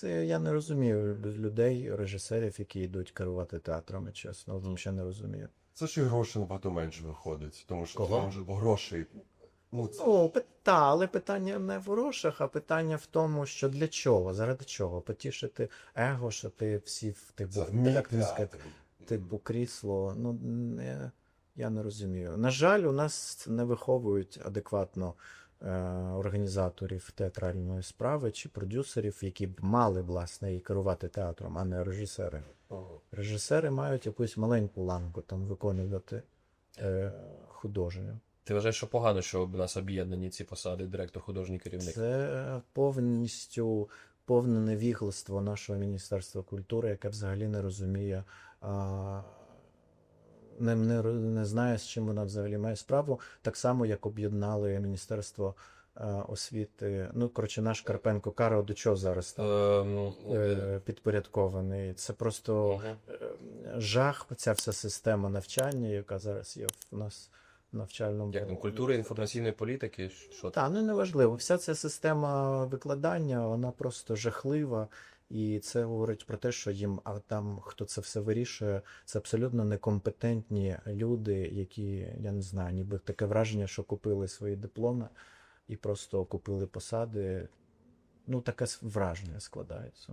Це я не розумію людей, режисерів, які йдуть керувати театрами, чесно. Взагалі не розумію. Це ж і грошей набагато менше виходить, тому що Кого? там грошей. Ну, це Ну, та, але питання не в грошах, а питання в тому, що для чого, заради чого? Потішити его, що ти всі в типу, сказати, типу крісло. Ну не, я не розумію. На жаль, у нас не виховують адекватно організаторів театральної справи чи продюсерів, які б мали власне і керувати театром, а не режисери. Режисери мають якусь маленьку ланку там виконувати е, художню. Ти вважаєш, що погано, що в нас об'єднані ці посади, директор, художній керівник? Це повністю повне невігластво нашого Міністерства культури, яке взагалі не розуміє, а, не, не, не знає, з чим вона взагалі має справу. Так само, як об'єднали Міністерство а, освіти. Ну, коротше, наш Карпенко Каро до чого зараз е, підпорядкований. Це просто е, жах, ця вся система навчання, яка зараз є в нас в навчальному Як там, культури інформаційної політики? Що та, ну неважливо. Вся ця система викладання, вона просто жахлива. І це говорить про те, що їм, а там хто це все вирішує, це абсолютно некомпетентні люди, які, я не знаю, ніби таке враження, що купили свої дипломи і просто купили посади. Ну, таке враження складається.